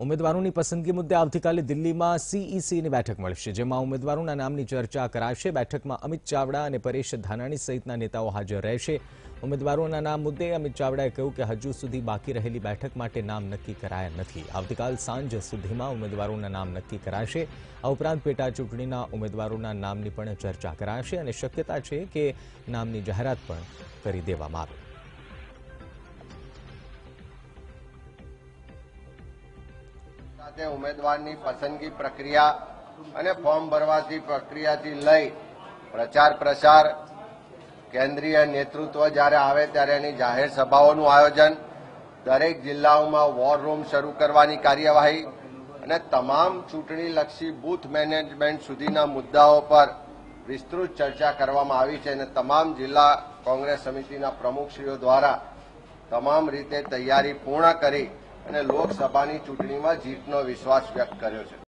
ઉમેદવારોની પસંદગી મુદ્દે આવતીકાલે દિલ્હીમાં સીઈસીની બેઠક મળશે, જેમાં ઉમેદવારોના નામની ચર્ચા કરાશે. બેઠકમાં અમિત ચાવડા અને પરેશ ધાનાણી સહિતના નેતાઓ હાજર રહેશે. ઉમેદવારોના નામ મુદ્દે અમિત ચાવડાએ કહ્યું કે હજુ સુધી બાકી રહેલી બેઠક માટે નામ નક્કી કરાયા નથી. આવતીકાલ સાંજ સુધીમાં ઉમેદવારોના નામ નક્કી કરાશે. આ ઉપરાંત પેટા ચૂંટણીના ઉમેદવારોના નામની પણ ચર્ચા કરાશે અને શક્યતા છે કે નામની જાહેરાત પણ કરી દેવામાં આવે. સાથે ઉમેદવારની પસંદગી પ્રક્રિયા અને ફોર્મ ભરવાથી પ્રક્રિયાથી લઈ પ્રચાર પ્રસાર કેન્દ્રીય નેતૃત્વ જ્યારે આવે ત્યારે એની જાહેર સભાઓનું આયોજન, દરેક જિલ્લાઓમાં વોર રૂમ શરૂ કરવાની કાર્યવાહી અને તમામ ચૂંટણીલક્ષી બૂથ મેનેજમેન્ટ સુધીના મુદ્દાઓ પર વિસ્તૃત ચર્ચા કરવામાં આવી છે અને તમામ જિલ્લા કોંગ્રેસ સમિતિના પ્રમુખશ્રીઓ દ્વારા તમામ રીતે તૈયારી પૂર્ણ કરી અને લોકસભાની ચૂંટણીમાં જીતનો વિશ્વાસ વ્યક્ત કર્યો છે.